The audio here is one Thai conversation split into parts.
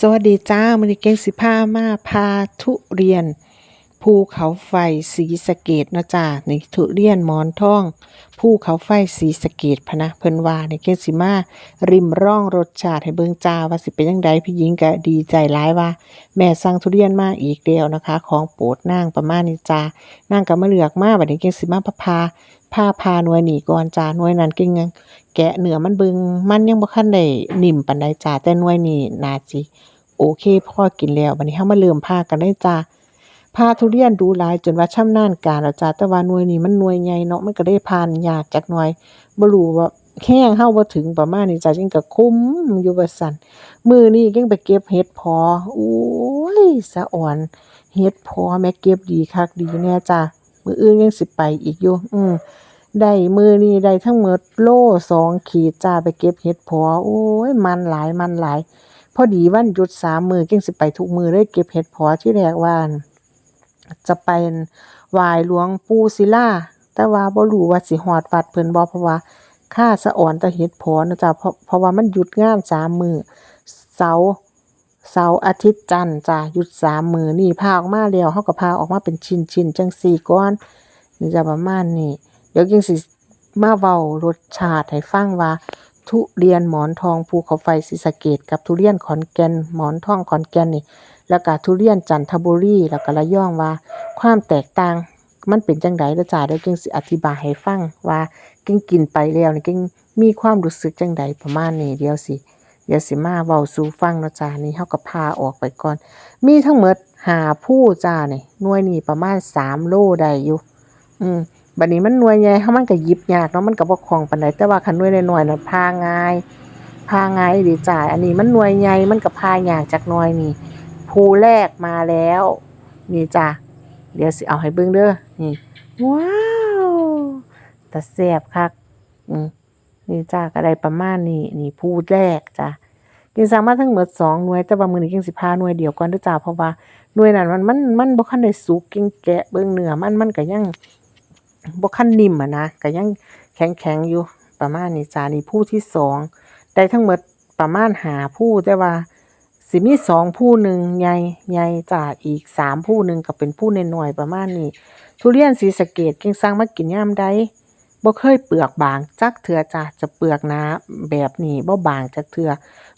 สวัสดีจ้ามันนี้เก่งสิพามาพาทุเรียน ภูเขาไฟสีสะเกดนาะจ้านี่ทุเรียนหมอนทองภูเขาไฟสีสะเกดพะนะเพิ่นว่านี่เก่งสิมา ริมร่องรสชาติให้เบิ่งจ้าว่าสิเป็นจังใดพี่หญิงก็ดีใจหลายว่า แม่สั่งทุเรียนมาอีกแล้วนะคะ ของโปรดนางประมาณนี้จ้านางก็มาเลือกมาบัดนี้เก่งสิมาพาพาพาพาหน่วยหนีก่อนจ้าหน่วยนั้นเก่งแกะเนื้อมันเบิงมันยังบ่คันได้นิ่มปานใดจ้าแต่หน่วยนี้น่าสิโอเคพ่อกินแล้วบัดนี้เฮามาเริ่มพากันเลยจ้า พาทุเรียนดูหลายจนว่าชำนาญการแล้วจ้าแต่ว่าหน่วยนี้มันหน่วยใหญ่เนาะมันก็เลยผ่านยากจักหน่อยบ่รู้ว่าแข้งเฮาบ่ถึงประมาณนี้จ้าจึงก็คุ้มอยู่ว่าซั่นมื้อนี้เก่งไปเก็บเห็ดพาะโอ้ยสะอ่อนเฮ็ดพาะแม่เก็บดีคักดีแน่จ้ามื้ออื่นยังสิไปอีกอยู่อือได้มือนี้ได้ทั้งหมดโลสองขีดจ้าไปเก็บเห็ดพาะโอ้ยมันหลายมันหลาย พอดีวันหยุดสามมือเก่งสิไปทุกมือเลยเก็บเห็ดพาะที่แรกว่าน จะไปไหว้หลวงปู่ศิลาแต่ว่าบ่รู้ว่าสิฮอดวัดเพิ่นบ่เพราะว่าค่าสะอ่อนแต่เห็ดเพาะเนะจ้ะเพราะเพราะว่ามันหยุดงานสามมือเสาร์เสาร์อาทิตย์จันทร์จ้ะหยุดสามมือนี่พาออกมาแล้วเฮาก็พาออกมาเป็นชิ้นๆจังซี่ก่อนนี่จ้ะประมาณนี้เดี๋ยวเก่งสิมาเว้ารสชาติให้ฟังว่า ทุเรียนหมอนทองภูเขาไฟศรีสะเกษกับทุเรียนขอนแก่นหมอนทองขอนแก่นนี่แล้วก็ทุเรียนจันทบุรีแล้วก็ระยองว่า ความแตกต่างมันเป็นจังไดเด้อจ้าเดี๋ยวเก่งสิอธิบายให้ฟังว่าเก่งกินไปแล้วนี่เก่งมีความรู้สึกจังใดประมาณนี้เดียวสิเดี๋ยวสิมาเว้าสู่ฟังเนาะจ้านี่เฮาก็พาออกไปก่อน มีทั้งหมดหาภูจ้านี่หน่วยนี่ประมาณสามโลได้อยู่ อืม บัดนี้มันหน่วยใหญ่เฮามันก็หยิบยากเนาะมันก็บ่คล่องปานใดแต่ว่าคันหน่วยน้อยๆน่ะพาง่ายพาง่ายอีจ้าย อันนี้มันหน่วยใหญ่มันก็พายากจักหน่อยนี่ภูแรกมาแล้ว นี่จ้าเดี๋ยวสิเอาให้เบิ่งเด้อนี่ว้าวตาแซ่บคักอืมนี่จ้าก็ได้ประมาณนี้นี่ภูแรกจ้ากินสั่งมาทั้งหมดสองหน่วยแต่ว่ามือนี้กินสิพาหน่วยเดียวก่อนด้อจ้าเพราะว่าหน่วยนั้นมันมันมันบ่คันได้สุกกินแกะเบิ่งเนื้อมันมันก็ยัง บ่คันนิ่มอะนะก็ยังแข็งๆอยู่ประมาณนี้จ้านี่ภูที่สองได้ทั้งหมดประมาณหาภูแต่ว่า สิมีสองภูหนึ่งใหญ่ใหญ่จ้าอีกสามภูหนึ่งก็เป็นภูน้อยประมาณนี้ ทุเรียนศรีสะเกษเก่งสั่งมากินยามใดบ่เคยเปลือกบางจักเทื่อจ้าจะเปลือกหนาแบบนี้บ่บางจักเทื่อ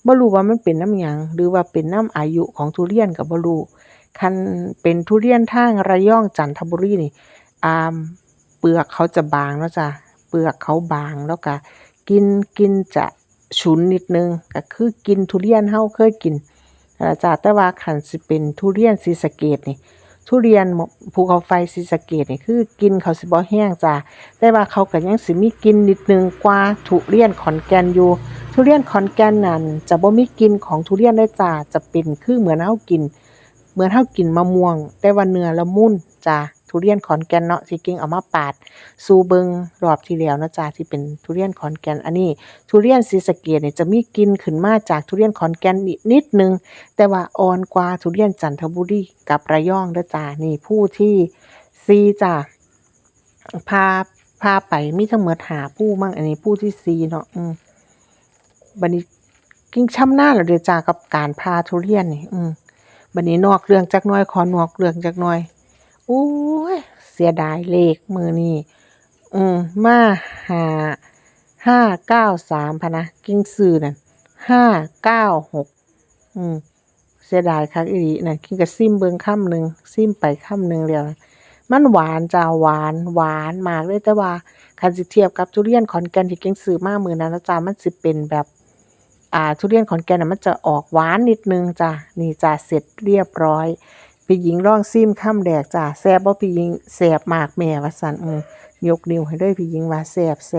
บ่รู้ว่ามันเป็นน้ำหยังหรือว่าเป็นน้ำอายุของทุเรียนก็บ่รู้คันเป็นทุเรียนทางระยองจันทบุรีนี่อ่า เปลือกเขาจะบางเนาะจ้ะเปลือกเขาบางแล้วก็กินกินจะฉุนนิดนึงก็คือกินทุเรียนเฮาเคยกินนะจ้ะแต่ว่าคันสิเป็นทุเรียนศรีสเกษนี่ทุเรียนภูเขาไฟศรีสเกษนี่คือกินเขาสิบ่แห้งจ้ะแต่ว่าเขาก็ยังสิมีกินนิดนึงกว่าทุเรียนขอนแก่นอยู่ ทุเรียนขอนแก่นนั่นจะบ่มีกินของทุเรียนเลยจ้ะจะเป็นคือเหมือนเฮากิน เหมือนเฮากินมะม่วง แต่ว่าเนื้อละมุนจ้ะ ทุเรียนขอนแก่นเนาะที่กิ่งเอามาปาดสูเบิงรอบที่แล้วนะจ้ะที่เป็นทุเรียนขอนแก่นอันนี้ ทุเรียนศรีสเกษนี่ยจะมีกินขึ้นมาจากทุเรียนขอนแก่นนิดนึง แต่ว่าอ่อนกว่าทุเรียนจันทบุรีกับระยองเด้อจ้ะนี่ผู้ที่สี่จ้ะพาพาไปมีทั้งหมดหาผู้มั้งอันนี้ผู้ที่สี่เนาะอืมบัดนี้กิ่งช้ำหนาญแล้วเด้อจ้ะกับการพาทุเรียนนี่ อืมบัดนี้นอกเรื่องจักน่อยขอนอกเรื่องจักน่อย อ้ย เสียดายเลขมือนี้อืมมาหาห้าเก้าสามพะนะ กิ่งซื้อนั่นห้าเก้าหกอืมเสียดายคักอีนั่นกิ่งก็ซิมเบิ่งค่ำหนึ่งซิมไปค่ำหนึ่งแล้วมันหวานจ้าหวานหวานมากเลยแต่ว่าคันสิเทียบกับทุเรียนขอนแก่นที่กิ่งซื้อมากมือนั้นนะจ้ามันสิเป็นแบบอ่าทุเรียนขอนแก่นมันจะออกหวานนิดนึงจ้ะนี่จ้ะเสร็จเรียบร้อย พี่หญิงร่องซิมข้ามแดกจ้าแซบบ่พี่หญิงแซบมากแม่ว่าสันอือยกนิ้วให้ด้วยพี่หญิงว่าแซบแซบ